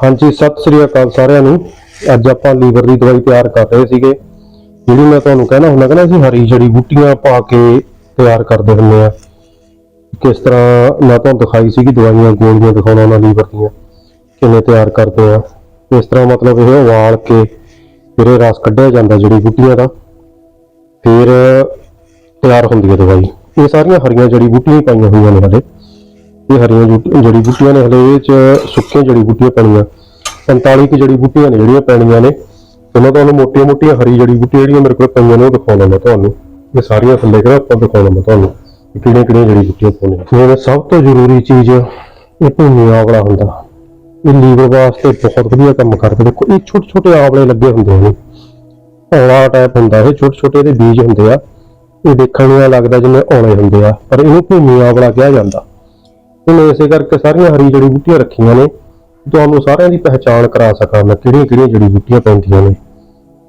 ਹਾਂਜੀ, ਸਤਿ ਸ੍ਰੀ ਅਕਾਲ ਸਾਰਿਆਂ ਨੂੰ। ਅੱਜ ਆਪਾਂ ਲੀਵਰ ਦੀ ਦਵਾਈ ਤਿਆਰ ਕਰ ਰਹੇ ਸੀਗੇ। ਜਿਹੜੀ ਮੈਂ ਤੁਹਾਨੂੰ ਕਹਿਣਾ ਹੁੰਦਾ ਕਿ ਨਾ, ਅਸੀਂ ਹਰੀ ਜੜੀ ਬੂਟੀਆਂ ਪਾ ਕੇ ਤਿਆਰ ਕਰਦੇ ਹੁੰਦੇ ਆ ਕਿਸ ਤਰ੍ਹਾਂ ਮੈਂ ਤੁਹਾਨੂੰ ਦਿਖਾਈ ਸੀਗੀ ਦਵਾਈਆਂ, ਗੋਲੀਆਂ ਦਿਖਾਉਣਾ ਉਹਨਾਂ ਲੀਵਰ ਦੀਆਂ, ਕਿਵੇਂ ਤਿਆਰ ਕਰਦੇ ਆ ਇਸ ਤਰ੍ਹਾਂ ਮਤਲਬ ਇਹ ਉਬਾਲ ਕੇ ਫਿਰ ਰਸ ਕੱਢਿਆ ਜਾਂਦਾ ਜੜੀ ਬੂਟੀਆਂ ਦਾ, ਫਿਰ ਤਿਆਰ ਹੁੰਦੀ ਹੈ ਦਵਾਈ। ਇਹ ਸਾਰੀਆਂ ਹਰੀਆਂ ਜੜੀ ਬੂਟੀਆਂ ਹੀ ਪਾਈਆਂ ਹੋਈਆਂ ਨੇ ਹਲੇ। ਇਹ ਹਰੀਆਂ ਜੜੀ ਬੂਟੀਆਂ ਨੇ ਹਲੇ ਇਹ ਚ ਸੁੱਕੀਆਂ ਜੜੀ ਬੂਟੀਆਂ ਪੈਣੀਆਂ। 45 ਕੁ ਜੜੀ ਬੂਟੀਆਂ ਨੇ ਜਿਹੜੀਆਂ ਪੈਣੀਆਂ ਨੇ। ਤੇ ਮੈਂ ਤੁਹਾਨੂੰ ਮੋਟੀਆਂ ਮੋਟੀਆਂ ਹਰੀ ਜੜੀ ਬੂਟੀਆਂ ਜਿਹੜੀਆਂ ਮੇਰੇ ਕੋਲ ਪਈਆਂ ਨੇ ਉਹ ਦਿਖਾਉਣਾ ਮੈਂ ਤੁਹਾਨੂੰ। ਇਹ ਸਾਰੀਆਂ ਥੱਲੇ ਕਿਹੜਾ ਆਪਾਂ ਦਿਖਾਉਣਾ ਮੈਂ ਤੁਹਾਨੂੰ। ਕਿਹੜੀਆਂ ਕਿਹੜੀਆਂ ਜੜੀ ਬੂਟੀਆਂ ਪਾਉਣੀਆਂ। ਜਿਵੇਂ ਸਭ ਤੋਂ ਜ਼ਰੂਰੀ ਚੀਜ਼ ਇਹ ਭੂਮੀ ਆਵਲਾ ਹੁੰਦਾ। ਇਹ ਲੀਵਰ ਵਾਸਤੇ ਬਹੁਤ ਵਧੀਆ ਕੰਮ ਕਰਦਾ। ਦੇਖੋ, ਇਹ ਛੋਟੇ ਛੋਟੇ ਆਵਲੇ ਲੱਗੇ ਹੁੰਦੇ ਨੇ। ਔਲਾ ਟਾਈਪ ਹੁੰਦਾ ਇਹ ਛੋਟੇ ਛੋਟੇ ਇਹਦੇ ਬੀਜ ਹੁੰਦੇ ਆ। ਇਹ ਦੇਖਣ ਨੂੰ ਲੱਗਦਾ ਜਿਵੇਂ ਔਲੇ ਹੁੰਦੇ ਆ। ਪਰ ਇਹਨੂੰ ਭੂਮੀ ਆਵਲਾ ਕਿਹਾ ਜਾਂਦਾ। ਹੁਣ ਇਸੇ ਕਰਕੇ ਸਾਰੀਆਂ ਹਰੀ ਜੜੀ ਬੂਟੀਆਂ ਰੱਖੀਆਂ ਨੇ, ਤੁਹਾਨੂੰ ਸਾਰਿਆਂ ਦੀ ਪਹਿਚਾਣ ਕਰਾ ਸਕਾਂ ਮੈਂ ਕਿਹੜੀਆਂ ਕਿਹੜੀਆਂ ਜੜੀ ਬੂਟੀਆਂ ਪੈਂਦੀਆਂ ਨੇ।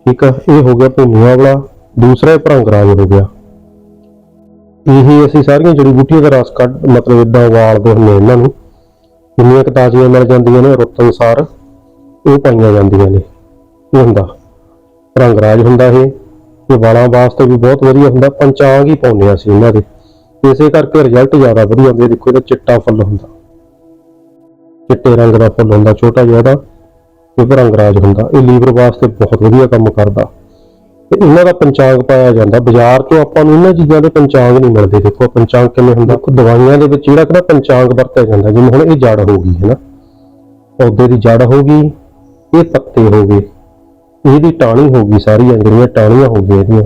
ਠੀਕ ਆ, ਇਹ ਹੋ ਗਿਆ ਭੂਮੀਆ ਵਾਲਾ, ਦੂਸਰਾ ਭਰੰਗਰਾਜ ਹੋ ਗਿਆ। ਇਹ ਅਸੀਂ ਸਾਰੀਆਂ ਜੜੀ ਬੂਟੀਆਂ ਦਾ ਰਸ ਕੱਢ, ਮਤਲਬ ਇਦਾਂ ਉਬਾਲਦੇ ਹੁੰਦੇ ਇਹਨਾਂ ਨੂੰ। ਜਿੰਨੀਆਂ ਕੁ ਤਾਜ਼ੀਆਂ ਮਿਲ ਜਾਂਦੀਆਂ ਨੇ, ਰੁੱਤ ਅਨੁਸਾਰ ਉਹ ਪਾਈਆਂ ਜਾਂਦੀਆਂ ਨੇ। ਇਹ ਹੁੰਦਾ? ਭਰੰਗਰਾਜ ਹੁੰਦਾ ਇਹ ਇਹ ਵਾਲਾਂ ਵਾਸਤੇ ਵੀ ਬਹੁਤ ਵਧੀਆ ਹੁੰਦਾ, ਪੰਚਾਂਗ ਹੀ ਪਾਉਂਦੇ ਆ ਅਸੀਂ ਇਹਨਾਂ ਦੇ। ਇਸੇ ਕਰਕੇ ਰਿਜ਼ਲਟ ਜ਼ਿਆਦਾ ਵਧੀਆ ਹੁੰਦੇ, ਦੇਖੋ ਇਹਦਾ ਚਿੱਟਾ ਫੁੱਲ ਹੁੰਦਾ। ਚਿੱਟੇ ਰੰਗ ਦਾ ਫੁੱਲ ਹੁੰਦਾ, ਛੋਟਾ ਜਿਹਾ ਇਹਦਾ ਇਹ ਰੰਗਰਾਜ ਹੁੰਦਾ। ਇਹ ਲੀਵਰ ਵਾਸਤੇ ਬਹੁਤ ਵਧੀਆ ਕੰਮ ਕਰਦਾ। ਤੇ ਇਹਨਾਂ ਦਾ ਪੰਚਾਂਗ ਪਾਇਆ ਜਾਂਦਾ। ਬਾਜ਼ਾਰ 'ਚੋਂ ਆਪਾਂ ਨੂੰ ਇਹਨਾਂ ਚੀਜ਼ਾਂ ਦੇ ਪੰਚਾਂਗ ਨਹੀਂ ਮਿਲਦੇ। ਦੇਖੋ ਪੰਚਾਂਗ ਕਿਵੇਂ ਹੁੰਦਾ। ਦੇਖੋ, ਦਵਾਈਆਂ ਦੇ ਵਿੱਚ ਜਿਹੜਾ ਕਿ ਨਾ ਪੰਚਾਂਗ ਵਰਤਿਆ ਜਾਂਦਾ, ਜਿਵੇਂ ਹੁਣ ਇਹ ਜੜ ਹੋ ਗਈ, ਹੈ ਨਾ? ਪੌਦੇ ਦੀ ਜੜ ਹੋ ਗਈ, ਇਹ ਪੱਤੇ ਹੋ ਗਏ, ਇਹਦੀ ਟਾਹਣੀ ਹੋ ਗਈ, ਸਾਰੀਆਂ ਜਿਹੜੀਆਂ ਟਾਹਣੀਆਂ ਹੋ ਗਈਆਂ ਇਹਦੀਆਂ।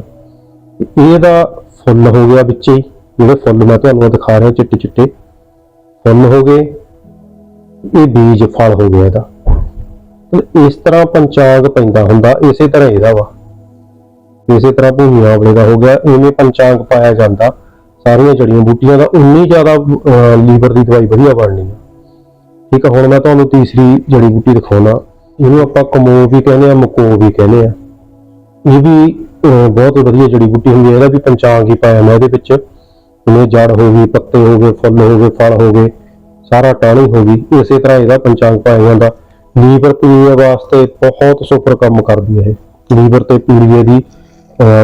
ਇਹਦਾ ਫੁੱਲ ਹੋ ਗਿਆ ਵਿੱਚ। ਹੀ ਜਿਹੜੇ ਫੁੱਲ ਮੈਂ ਤੁਹਾਨੂੰ ਦਿਖਾ ਰਿਹਾ ਚਿੱਟੇ ਚਿੱਟੇ ਫੁੱਲ ਹੋ ਗਏ ਇਹ ਬੀਜ ਫਲ ਹੋ ਗਿਆ ਇਹਦਾ। ਇਸ ਤਰ੍ਹਾਂ ਪੰਚਾਂਗ ਪੈਂਦਾ ਹੁੰਦਾ ਇਸੇ ਤਰ੍ਹਾਂ ਇਹਦਾ ਵਾ। ਇਸੇ ਤਰ੍ਹਾਂ ਭੂਮੀ ਆਵਲੇ ਦਾ ਹੋ ਗਿਆ ਇਵੇਂ ਪੰਚਾਂਗ ਪਾਇਆ ਜਾਂਦਾ। ਸਾਰੀਆਂ ਜੜੀਆਂ ਬੂਟੀਆਂ ਦਾ ਉਨੀ ਜ਼ਿਆਦਾ ਲੀਵਰ ਦੀ ਦਵਾਈ ਵਧੀਆ ਬਣਨੀ ਹੈ ਠੀਕ ਹੈ ਹੁਣ ਮੈਂ ਤੁਹਾਨੂੰ ਤੀਸਰੀ ਜੜੀ ਬੂਟੀ ਦਿਖਾਉਣਾ। ਇਹਨੂੰ ਆਪਾਂ ਕਮੋ ਵੀ ਕਹਿੰਦੇ ਆ ਮਕੋ ਵੀ ਕਹਿੰਦੇ ਆ। ਇਹ ਵੀ ਅਹ, ਬਹੁਤ ਵਧੀਆ ਜੜੀ ਬੂਟੀ ਹੁੰਦੀ ਹੈ ਇਹਦਾ ਵੀ ਪੰਚਾਂਗ ਹੀ ਪਾਇਆ ਮੈਂ ਇਹਦੇ ਵਿੱਚ। ਜਿਵੇਂ ਜੜ ਹੋ ਗਈ, ਪੱਤੇ ਹੋ ਗਏ, ਫੁੱਲ ਹੋ ਗਏ, ਫਲ ਹੋ ਗਏ, ਸਾਰਾ ਟਾਹਣੀ ਹੋ ਗਈ। ਇਸੇ ਤਰ੍ਹਾਂ ਇਹਦਾ ਪੰਚਾਂਗ ਪਾਇਆ ਜਾਂਦਾ। ਲੀਵਰ ਪੀੜੀਏ ਵਾਸਤੇ ਬਹੁਤ ਸੁਪਰ ਕੰਮ ਕਰਦੀ ਹੈ ਇਹ। ਲੀਵਰ ਤੇ ਪੀੜੀਏ ਦੀ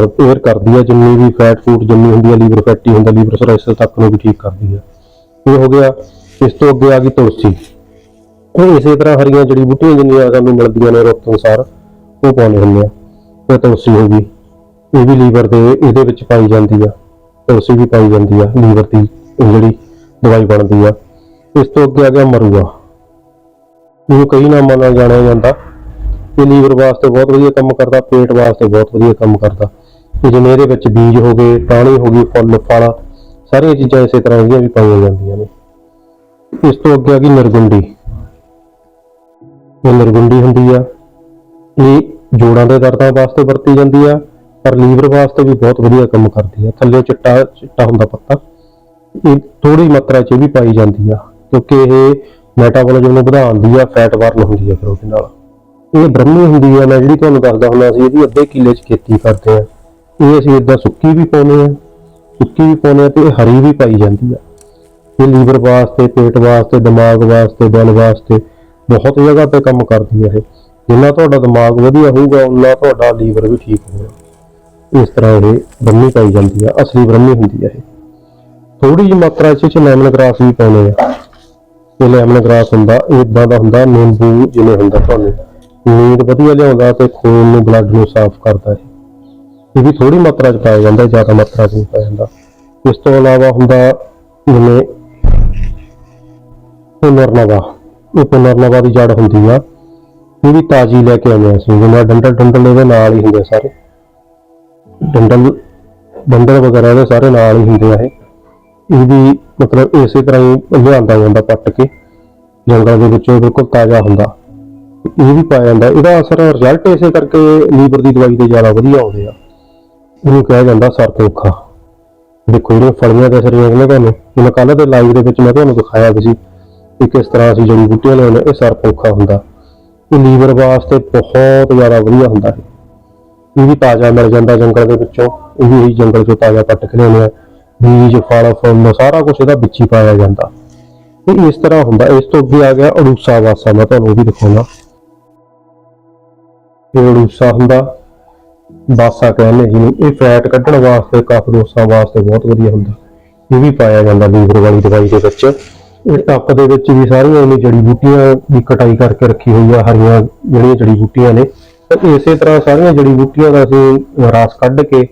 ਰਿਪੇਅਰ ਕਰਦੀ ਹੈ। ਜਿੰਨੀ ਵੀ ਫੈਟ ਫੂਟ ਜਿੰਨੀ ਹੁੰਦੀ ਹੈ, ਲੀਵਰ ਫੈਟੀ ਹੁੰਦਾ, ਲੀਵਰ ਸਰੋਸਿਸ ਤੱਕ ਨੂੰ ਵੀ ਠੀਕ ਕਰਦੀ ਹੈ। ਇਹ ਹੋ ਗਿਆ, ਇਸ ਤੋਂ ਅੱਗੇ ਆ ਗਈ ਤੁਲਸੀ। ਉਹ ਇਸੇ ਤਰ੍ਹਾਂ ਹਰੀਆਂ ਜੜੀ ਬੂਟੀਆਂ ਜਿੰਨੀਆਂ ਸਾਨੂੰ ਮਿਲਦੀਆਂ ਨੇ ਰੁੱਤ ਅਨੁਸਾਰ, ਉਹ ਪਾਉਂਦੇ ਹੁੰਦੇ ਆ। ਤੇ ਤੁਲਸੀ ਹੋ ਗਈ। ਇਹ ਵੀ ਲੀਵਰ ਦੇ, ਇਹਦੇ ਵਿੱਚ ਪਾਈ ਜਾਂਦੀ ਆ। ਤੁਲਸੀ ਵੀ ਪਾਈ ਜਾਂਦੀ ਆ, ਲੀਵਰ ਦੀ ਜਿਹੜੀ ਦਵਾਈ ਬਣਦੀ ਆ, ਇਸ ਤੋਂ ਅੱਗੇ ਆ ਗਿਆ ਮਰੂਆ। ਇਹਨੂੰ ਕਈ ਨਾਮਾਂ ਨਾਲ ਜਾਣਿਆ ਜਾਂਦਾ। ਇਹ ਲੀਵਰ ਵਾਸਤੇ ਬਹੁਤ ਵਧੀਆ ਕੰਮ ਕਰਦਾ, ਪੇਟ ਵਾਸਤੇ ਬਹੁਤ ਵਧੀਆ ਕੰਮ ਕਰਦਾ। ਇਹ ਜਿਵੇਂ ਇਹਦੇ ਵਿੱਚ ਬੀਜ ਹੋ ਗਏ ਟਾਹਣੀ ਹੋ ਗਈ ਫੁੱਲ, ਫਲ, ਸਾਰੀਆਂ ਚੀਜ਼ਾਂ ਇਸੇ ਤਰ੍ਹਾਂ ਦੀਆਂ ਵੀ ਪਾਈਆਂ ਜਾਂਦੀਆਂ ਨੇ। ਇਸ ਤੋਂ ਅੱਗੇ ਆ ਗਈ ਨਿਰਗੁੰਡੀ। ਇਹ ਨਿਰਗੁੰਡੀ ਹੁੰਦੀ ਆ, ਇਹ ਜੋੜਾਂ ਦੇ ਦਰਦਾਂ ਵਾਸਤੇ ਵਰਤੀ ਜਾਂਦੀ ਆ ਪਰ ਲੀਵਰ ਵਾਸਤੇ ਵੀ ਬਹੁਤ ਵਧੀਆ ਕੰਮ ਕਰਦੀ ਆ। ਥੱਲੇ ਚਿੱਟਾ ਚਿੱਟਾ ਹੁੰਦਾ ਪੱਤਾ। ਇਹ ਥੋੜੀ ਮਾਤਰਾ 'ਚ ਵੀ ਪਾਈ ਜਾਂਦੀ ਆ, ਕਿਉਂਕਿ ਇਹ ਮੈਟਾਬੋਲਿਜ਼ਮ ਨੂੰ ਵਧਾਉਂਦੀ ਆ ਫੈਟ ਬਰਨ ਹੁੰਦੀ ਆ ਫਿਰ ਉਹਦੇ ਨਾਲ। ਇਹ ਬ੍ਰਹਮੀ ਹੁੰਦੀ ਆ, ਮੈਂ ਜਿਹੜੀ ਤੁਹਾਨੂੰ ਦੱਸਦਾ ਹੁੰਦਾ ਸੀ, ਇਹਦੀ ਅੱਧੇ ਕਿੱਲੇ 'ਚ ਖੇਤੀ ਕਰਦੇ ਆ। ਇਹ ਅਸੀਂ ਇਦਾਂ ਸੁੱਕੀ ਵੀ ਪਾਉਂਦੇ ਆ, ਸੁੱਕੀ ਵੀ ਪਾਉਂਦੇ ਆ ਤੇ ਇਹ ਹਰੀ ਵੀ ਪਾਈ ਜਾਂਦੀ ਆ। ਇਹ ਲੀਵਰ ਵਾਸਤੇ, ਪੇਟ ਵਾਸਤੇ, ਦਿਮਾਗ ਵਾਸਤੇ ਦਿਲ ਵਾਸਤੇ ਬਹੁਤ ਜਗ੍ਹਾ ਤੇ ਕੰਮ ਕਰਦੀ ਹੈ ਇਹ। ਜਿੰਨਾ ਤੁਹਾਡਾ ਦਿਮਾਗ ਵਧੀਆ ਹੋਊਗਾ ਉਨਾ ਤੁਹਾਡਾ ਲੀਵਰ ਵੀ ਠੀਕ ਹੋਊਗਾ। ਇਸ ਤਰ੍ਹਾਂ ਇਹ ਬ੍ਰਹਮੀ ਪਾਈ ਜਾਂਦੀ ਆ, ਅਸਲੀ ਬ੍ਰਹਮੀ ਹੁੰਦੀ ਹੈ ਇਹ। ਥੋੜੀ ਜਿਹੀ ਮਾਤਰਾ ਚ ਇਹ ਚ ਲੈਮਨ ਗ੍ਰਾਸ ਵੀ ਪਾਉਣੇ ਆ। ਇਹ ਲੈਮਨ ਗ੍ਰਾਸ ਹੁੰਦਾ ਇਦਾਂ ਦਾ ਹੁੰਦਾ, ਨਿੰਬੂ ਜਿਵੇਂ ਹੁੰਦਾ ਤੁਹਾਨੂੰ। ਨੀਂਦ ਵਧੀਆ ਲਿਆਉਂਦਾ ਤੇ ਖੂਨ ਨੂੰ ਬਲੱਡ ਨੂੰ ਸਾਫ਼ ਕਰਦਾ ਹੈ ਇਹ ਵੀ ਥੋੜੀ ਮਾਤਰਾ ਚ ਪਾਇਆ ਜਾਂਦਾ, ਜ਼ਿਆਦਾ ਮਾਤਰਾ ਚ ਨਹੀਂ ਪਾਇਆ ਜਾਂਦਾ। ਇਸ ਤੋਂ ਇਲਾਵਾ ਹੁੰਦਾ ਜਿਵੇਂ ਪੁਨਰਨਵਾ। ਇਹ ਪੁਨਰਨਵਾ ਦੀ ਜੜ ਹੁੰਦੀ ਆ। ਇਹ ਵੀ ਤਾਜ਼ੀ ਲੈ ਕੇ ਆਉਂਦੇ ਅਸੀਂ। ਜਿਵੇਂ ਡੰਡਲ ਡੰਡਲ ਇਹਦੇ ਨਾਲ ਹੀ ਹੁੰਦੇ ਸਾਰੇ। ਡੰਡਲ ਡੰਡਲ ਵਗੈਰਾ ਇਹਦੇ ਸਾਰੇ ਨਾਲ ਹੀ ਹੁੰਦੇ ਆ ਇਹ। ਇਹ ਵੀ ਮਤਲਬ ਇਸੇ ਤਰ੍ਹਾਂ ਹੀ ਲਿਆਂਦਾ ਜਾਂਦਾ ਪੱਟ ਕੇ, ਜੰਗਲਾਂ ਦੇ ਵਿੱਚੋਂ ਬਿਲਕੁਲ ਤਾਜ਼ਾ ਹੁੰਦਾ। ਇਹ ਵੀ ਪਾਇਆ ਜਾਂਦਾ। ਇਹਦਾ ਅਸਰ ਰਿਜ਼ਲਟ ਇਸੇ ਕਰਕੇ ਲੀਵਰ ਦੀ ਦਵਾਈ ਦੇ ਜ਼ਿਆਦਾ ਵਧੀਆ ਆਉਂਦੇ ਆ। ਇਹਨੂੰ ਕਿਹਾ ਜਾਂਦਾ ਸਰਪੋਖਾ ਦੇਖੋ, ਇਹਨੂੰ ਫਲੀਆਂ ਦੇ ਅਸਰ ਨੇ ਤੁਹਾਨੂੰ ਜਿਵੇਂ ਕੱਲ ਦੇ ਲਾਈਵ ਦੇ ਵਿੱਚ ਮੈਂ ਤੁਹਾਨੂੰ ਦਿਖਾਇਆ ਵੀ ਸੀ ਕਿ ਕਿਸ ਤਰ੍ਹਾਂ ਅਸੀਂ ਜੜੀ ਬੂਟੀਆਂ ਲਾਉਂਦੇ ਇਹ ਸਰਪੋਖਾ ਹੁੰਦਾ। ਇਹ ਲੀਵਰ ਵਾਸਤੇ ਬਹੁਤ ਜ਼ਿਆਦਾ ਵਧੀਆ ਹੁੰਦਾ ਹੈ ਇਹ ਵੀ ਤਾਜ਼ਾ ਮਿਲ ਜਾਂਦਾ ਜੰਗਲ ਦੇ ਵਿੱਚੋਂ। ਇਹ ਵੀ ਇਹੀ ਜੰਗਲ ਚੋਂ ਤਾਜ਼ਾ ਪੱਟ ਕੇ ਲਿਆਉਂਦੇ ਆ। ਬੀਜ, ਫਲ, ਫੁੱਲ, ਸਾਰਾ ਕੁਝ ਇਹਦਾ ਵਿੱਚ ਹੀ ਪਾਇਆ ਜਾਂਦਾ। ਇਹ ਇਸ ਤਰ੍ਹਾਂ ਹੁੰਦਾ। ਇਸ ਤੋਂ ਅੱਗੇ ਆ ਗਿਆ ਅੜੂਸਾ ਵਾਸਾ। ਮੈਂ ਤੁਹਾਨੂੰ ਉਹ ਵੀ ਦਿਖਾਉਣਾ ਇਹ ਅੜੂਸਾ ਹੁੰਦਾ। ਬਾਸਾ ਕਹਿੰਦੇ ਜਿਹਨੂੰ। ਇਹ ਫੈਟ ਕੱਢਣ ਵਾਸਤੇ, ਕਫ ਦੋਸਾਂ ਵਾਸਤੇ ਬਹੁਤ ਵਧੀਆ ਹੁੰਦਾ। ਇਹ ਵੀ ਪਾਇਆ ਜਾਂਦਾ ਲੀਵਰ ਵਾਲੀ ਦਵਾਈ ਦੇ ਵਿੱਚ। ਇਹ ਟੱਪ ਦੇ ਵਿੱਚ ਵੀ ਸਾਰੀਆਂ ਇਹਨੇ ਜੜੀ ਬੂਟੀਆਂ ਦੀ ਕਟਾਈ ਕਰਕੇ ਰੱਖੀ ਹੋਈ ਆ। ਹਰੀਆਂ ਜਿਹੜੀਆਂ ਜੜੀ ਬੂਟੀਆਂ ਨੇ। ਤੇ ਇਸੇ ਤਰ੍ਹਾਂ ਸਾਰੀਆਂ ਜੜੀ ਬੂਟੀਆਂ ਦਾ ਅਸੀਂ ਰਸ ਕੱਢ ਕੇ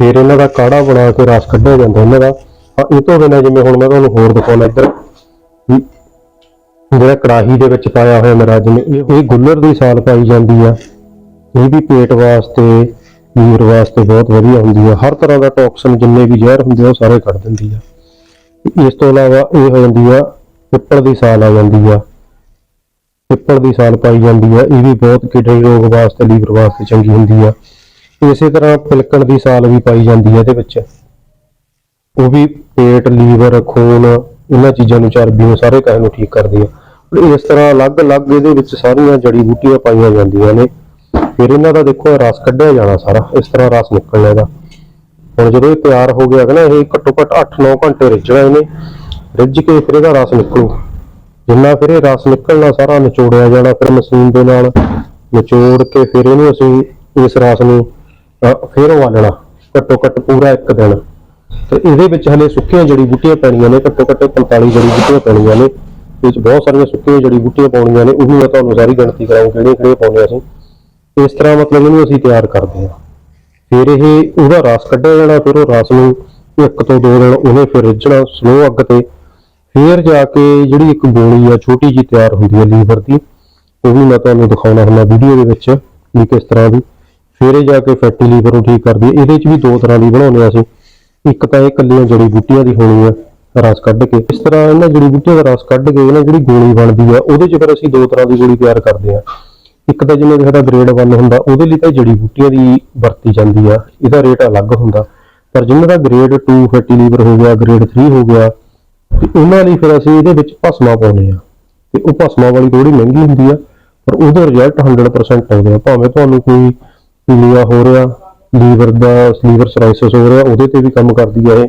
ਫਿਰ ਇਹਨਾਂ ਦਾ ਕਾੜਾ ਬਣਾ ਕੇ ਰਸ ਕੱਢਿਆ ਜਾਂਦਾ ਇਹਨਾਂ ਦਾ। ਹਾਂ, ਇਹ ਤੋਂ ਬਿਨਾਂ ਜਿਵੇਂ ਹੁਣ ਮੈਂ ਤੁਹਾਨੂੰ ਹੋਰ ਦਿਖਾਉਣਾ ਇੱਧਰ। ਜਿਹੜਾ ਕੜਾਹੀ ਦੇ ਵਿੱਚ ਪਾਇਆ ਹੋਇਆ ਮੇਰਾ ਜਿਵੇਂ ਇਹ ਇਹ ਗੁੱਲਰ ਦੀ ਸਾਲ ਪਾਈ ਜਾਂਦੀ ਆ। ਇਹ ਵੀ ਪੇਟ ਵਾਸਤੇ ਲੀਵਰ ਵਾਸਤੇ ਬਹੁਤ ਵਧੀਆ ਹੁੰਦੀ ਆ। ਹਰ ਤਰ੍ਹਾਂ ਦਾ ਟੌਕਸਿਨ ਜਿੰਨੇ ਵੀ ਜ਼ਹਿਰ ਹੁੰਦੇ ਆ ਉਹ ਸਾਰੇ ਕੱਢ ਦਿੰਦੀ ਆ। ਇਸ ਤੋਂ ਇਲਾਵਾ ਇਹ ਹੋ ਜਾਂਦੀ ਆ ਪਿੱਪਲ ਦੀ ਸਾਲ ਆ ਜਾਂਦੀ ਆ। ਪਿੱਪਲ ਦੀ ਸਾਲ ਪਾਈ ਜਾਂਦੀ ਆ, ਇਹ ਵੀ ਬਹੁਤ ਕਿਡਨੀ ਰੋਗ ਵਾਸਤੇ, ਲੀਵਰ ਵਾਸਤੇ ਚੰਗੀ ਹੁੰਦੀ ਆ। ਇਸੇ ਤਰ੍ਹਾਂ ਪਿਲਕਣ ਦੀ ਸਾਲ ਵੀ ਪਾਈ ਜਾਂਦੀ ਆ ਇਹਦੇ ਵਿੱਚ। ਉਹ ਵੀ ਪੇਟ, ਲੀਵਰ, ਖੂਨ, ਇਹਨਾਂ ਚੀਜ਼ਾਂ ਨੂੰ ਚਰਬੀ ਨੂੰ ਸਾਰੇ ਕਾਹ ਨੂੰ ਠੀਕ ਕਰਦੀ ਆ। ਇਸ ਤਰ੍ਹਾਂ ਅਲੱਗ-ਅਲੱਗ ਇਹਦੇ ਵਿੱਚ ਸਾਰੀਆਂ ਜੜੀ ਬੂਟੀਆਂ ਪਾਈਆਂ ਜਾਂਦੀਆਂ ਨੇ। ਫਿਰ ਇਹਨਾਂ ਦਾ ਦੇਖੋ, ਰਸ ਕੱਢਿਆ ਜਾਣਾ ਸਾਰਾ। ਇਸ ਤਰ੍ਹਾਂ ਰਸ ਨਿਕਲਣਾ ਇਹਦਾ। ਹੁਣ ਜਦੋਂ ਇਹ ਤਿਆਰ ਹੋ ਗਿਆ ਨਾ ਇਹ ਘੱਟੋ ਘੱਟ 8-9 ਘੰਟੇ ਰਿੱਝਣਾ ਇਹਨੇ। ਰਿੱਝ ਕੇ ਫਿਰ ਇਹਦਾ ਰਸ ਨਿਕਲੂ। ਜਿੰਨਾ ਫਿਰ ਇਹ ਰਸ ਨਿਕਲਣਾ ਸਾਰਾ ਨਿਚੋੜਿਆ ਜਾਣਾ ਫਿਰ ਮਸ਼ੀਨ ਦੇ ਨਾਲ। ਨਿਚੋੜ ਕੇ ਫਿਰ ਇਹਨੂੰ ਅਸੀਂ ਇਸ ਰਸ ਨੂੰ ਫਿਰ ਉਬਾਲਣਾ ਘੱਟੋ ਘੱਟ ਪੂਰਾ ਇੱਕ ਦਿਨ। ਤੇ ਇਹਦੇ ਵਿੱਚ ਹਲੇ ਸੁੱਕੀਆਂ ਜੜੀ ਬੂਟੀਆਂ ਪੈਣੀਆਂ ਨੇ ਘੱਟੋ ਘੱਟ 45 ਜੜੀ ਬੂਟੀਆਂ ਪੈਣੀਆਂ ਨੇ। ਇਹ ਵਿੱਚ ਬਹੁਤ ਸਾਰੀਆਂ ਸੁੱਕੀਆਂ ਜੜੀ ਬੂਟੀਆਂ ਪਾਉਣੀਆਂ ਨੇ, ਉਹ ਵੀ ਮੈਂ ਤੁਹਾਨੂੰ ਸਾਰੀ ਗਿਣਤੀ ਕਰਾਉਂ ਕਿਹੜੀਆਂ ਕਿਹੜੀਆਂ ਪਾਉਣੀਆਂ ਸੀ। ਇਸ ਤਰ੍ਹਾਂ ਮਤਲਬ ਇਹਨੂੰ ਅਸੀਂ ਤਿਆਰ ਕਰਦੇ ਹਾਂ। ਫਿਰ ਇਹ, ਉਹਦਾ ਰਸ ਕੱਢਿਆ ਜਾਣਾ, ਫਿਰ ਉਹ ਰਸ ਨੂੰ ਇੱਕ ਤੋਂ ਦੋ ਦਿਨ ਉਹਨੇ ਫਿਰ ਰਿੱਝਣਾ ਸਲੋ ਅੱਗ ਤੇ ਫਿਰ ਜਾ ਕੇ ਜਿਹੜੀ ਇੱਕ ਗੋਲੀ ਆ, ਛੋਟੀ ਜੀ ਤਿਆਰ ਹੁੰਦੀ ਹੈ ਲੀਵਰ ਦੀ, ਉਹ ਵੀ ਮੈਂ ਤੁਹਾਨੂੰ ਦਿਖਾਉਣਾ ਹੁੰਦਾ ਵੀਡੀਓ ਦੇ ਵਿੱਚ, ਵੀ ਕਿਸ ਤਰ੍ਹਾਂ ਦੀ। ਫਿਰ ਇਹ ਜਾ ਕੇ ਫੈਟੀ ਲੀਵਰ ਨੂੰ ਠੀਕ ਕਰਦੀ ਹੈ ਇਹਦੇ 'ਚ ਵੀ ਦੋ ਤਰ੍ਹਾਂ ਦੀ ਬਣਾਉਂਦੇ ਆ ਅਸੀਂ। ਇੱਕ ਤਾਂ ਇਹ ਕੱਲੀਆਂ ਜੜੀ ਬੂਟੀਆਂ ਦੀ ਹੋਣੀ ਆ, ਰਸ ਕੱਢ ਕੇ। ਇਸ ਤਰ੍ਹਾਂ ਇਹਨਾਂ ਜੜੀ ਬੂਟੀਆਂ ਦਾ ਰਸ ਕੱਢ ਕੇ ਇਹਨਾਂ ਜਿਹੜੀ ਗੋਲੀ ਬਣਦੀ ਆ, ਉਹਦੇ 'ਚ ਫਿਰ ਅਸੀਂ ਦੋ ਤਰ੍ਹਾਂ ਦੀ ਗੋਲੀ ਤਿਆਰ ਕਰਦੇ ਆ। ਇੱਕ ਤਾਂ ਜਿਵੇਂ ਸਾਡਾ ਗ੍ਰੇਡ 1 ਹੁੰਦਾ, ਉਹਦੇ ਲਈ ਤਾਂ ਜੜੀ ਬੂਟੀਆਂ ਦੀ ਵਰਤੀ ਜਾਂਦੀ ਆ। ਇਹਦਾ ਰੇਟ ਅਲੱਗ ਹੁੰਦਾ। ਪਰ ਜਿਹਨਾਂ ਦਾ ਗ੍ਰੇਡ 2 ਫੈਟੀ ਲੀਵਰ ਹੋ ਗਿਆ, ਗ੍ਰੇਡ 3 ਹੋ ਗਿਆ ਤੇ ਉਹਨਾਂ ਲਈ ਫਿਰ ਅਸੀਂ ਇਹਦੇ ਵਿੱਚ ਭਸਮਾ ਪਾਉਂਦੇ ਆ ਤੇ ਉਹ ਭਸਮਾ ਵਾਲੀ ਥੋੜੀ ਮਹਿੰਗੀ ਹੁੰਦੀ ਆ, ਪਰ ਉਹਦਾ ਰਿਜ਼ਲਟ 100% ਆਉਂਦੇ ਆ। ਭਾਵੇਂ ਤੁਹਾਨੂੰ ਕੋਈ ਪੀਲੀਆ ਹੋ ਰਿਹਾ, ਲੀਵਰ ਦਾ, ਲੀਵਰ ਸਰਾਈਸਿਸ ਹੋ ਰਿਹਾ, ਉਹਦੇ ਤੇ ਵੀ ਕੰਮ ਕਰਦੀ ਆ ਇਹ।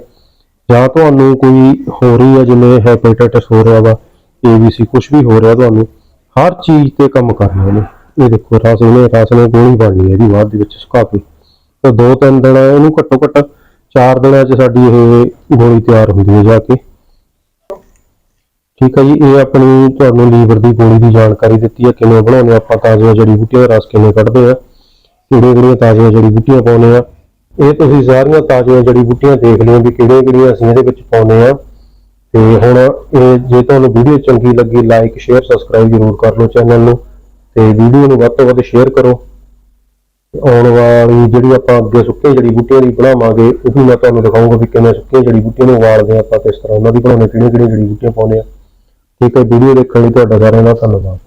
ਜਾਂ ਤੁਹਾਨੂੰ ਕੋਈ ਹੋ ਰਹੀ ਆ, ਜਿਵੇਂ ਹੈਪੇਟਾਈਟਸ ਹੋ ਰਿਹਾ ਵਾ ਏਬੀਸੀ ਕੁਝ ਵੀ ਹੋ ਰਿਹਾ ਤੁਹਾਨੂੰ, ਹਰ ਚੀਜ਼ ਤੇ ਕੰਮ ਕਰਨਾ ਇਹਨੇ ਇਹ ਦੇਖੋ, ਰਸ ਇਹਨੇ, ਰਸ ਨੇ ਗੋਲੀ ਬਣਨੀ ਹੈ ਇਹਦੀ, ਬਾਅਦ ਦੇ ਵਿੱਚ ਸੁਕਾ ਕੇ। ਤੇ ਦੋ ਤਿੰਨ ਦਿਨ ਇਹਨੂੰ ਘੱਟੋ ਘੱਟ ਚਾਰ ਦਿਨਾਂ 'ਚ ਸਾਡੀ ਇਹ ਗੋਲੀ ਤਿਆਰ ਹੁੰਦੀ ਹੈ ਜਾ ਕੇ। ਠੀਕ ਹੈ ਜੀ, ਇਹ ਆਪਣੀ ਤੁਹਾਨੂੰ ਲੀਵਰ ਦੀ ਗੋਲੀ ਦੀ ਜਾਣਕਾਰੀ ਦਿੱਤੀ ਹੈ, ਕਿਵੇਂ ਬਣਾਉਂਦੇ ਹਾਂ ਆਪਾਂ ਤਾਜ਼ੀਆਂ ਜੜੀ ਬੂਟੀਆਂ ਦਾ ਰਸ ਕਿਵੇਂ ਕੱਢਦੇ ਆ ਕਿਹੜੀਆਂ ਕਿਹੜੀਆਂ ਤਾਜ਼ੀਆਂ ਜੜੀ ਬੂਟੀਆਂ ਪਾਉਂਦੇ ਆ ਇਹ ਤੁਸੀਂ ਸਾਰੀਆਂ ਤਾਜ਼ੀਆਂ ਜੜੀ ਬੂਟੀਆਂ ਦੇਖ ਲਿਓ ਵੀ ਕਿਹੜੀਆਂ ਕਿਹੜੀਆਂ ਅਸੀਂ ਇਹਦੇ ਵਿੱਚ ਪਾਉਂਦੇ ਆ ਤੇ ਹੁਣ ਇਹ ਜੇ ਤੁਹਾਨੂੰ ਵੀਡੀਓ ਚੰਗੀ ਲੱਗੀ ਲਾਈਕ ਸ਼ੇਅਰ ਸਬਸਕ੍ਰਾਈਬ ਜ਼ਰੂਰ ਕਰ ਲਓ ਚੈਨਲ ਨੂੰ ਤੇ ਵੀਡੀਓ ਨੂੰ ਵੱਧ ਤੋਂ ਵੱਧ ਸ਼ੇਅਰ ਕਰੋ। ਆਉਣ ਵਾਲੀ ਜਿਹੜੀ ਆਪਾਂ ਅੱਗੇ ਸੁੱਕੇ ਜੜੀ ਬੂਟੀਆਂ ਦੀ ਬਣਾਵਾਂਗੇ, ਉਹ ਵੀ ਮੈਂ ਤੁਹਾਨੂੰ ਦਿਖਾਊਂਗਾ ਵੀ ਕਿਵੇਂ ਸੁੱਕੀਆਂ ਜੜੀ ਬੂਟੀਆਂ ਨੂੰ ਉਬਾਲਦੇ ਆ ਆਪਾਂ, ਕਿਸ ਤਰ੍ਹਾਂ ਉਹਨਾਂ ਦੀ ਬਣਾਉਂਦੇ ਕਿਹੜੀਆਂ ਕਿਹੜੀਆਂ ਜੜੀ ਬੂਟੀਆਂ ਪਾਉਂਦੇ ਆ ਠੀਕ ਹੈ ਵੀਡੀਓ ਦੇਖਣ ਲਈ ਤੁਹਾਡਾ ਸਾਰਿਆਂ ਦਾ ਧੰਨਵਾਦ।